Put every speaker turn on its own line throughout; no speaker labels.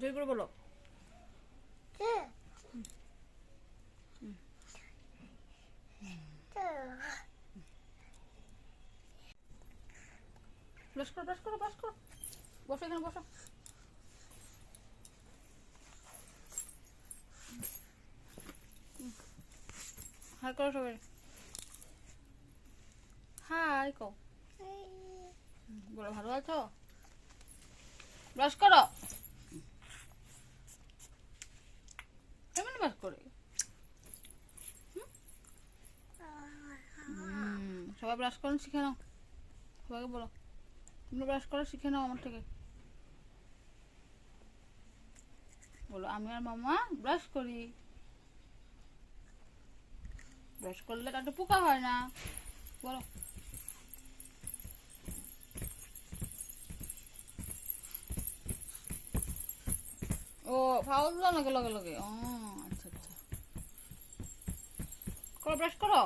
জোর করে বলো। ব্রাশ করো ব্রাশ করো ব্রাশ করো। বসো এখানে, বসো। হাই করো সবাই। হাই কও বলো, ভালো আছো? ব্রাশ করো। ব্রাশ করে। সবাই ব্রাশ করেন, শিখে নাও। সবাইকে বলো, তোমরা ব্রাশ করে, শিখে নাও আমার থেকে। বলো, আমি আর মামা ব্রাশ করি। ব্রাশ করলে কাটে পোকা হয় না। বলো। ও ফাউল নাকি লগে লগে। ও। করো ব্রাশ করো?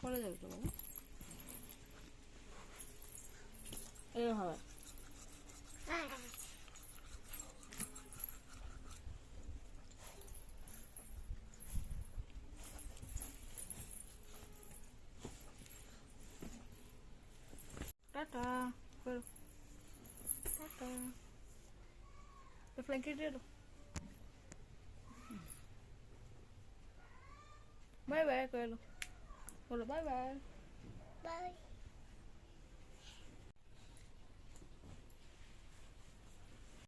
পড়ে যাবে তো বাবা। এইভাবে টাটা করো। টাটা। ফ্ল্যাঙ্কি Bye bye, Hola, bye
bye.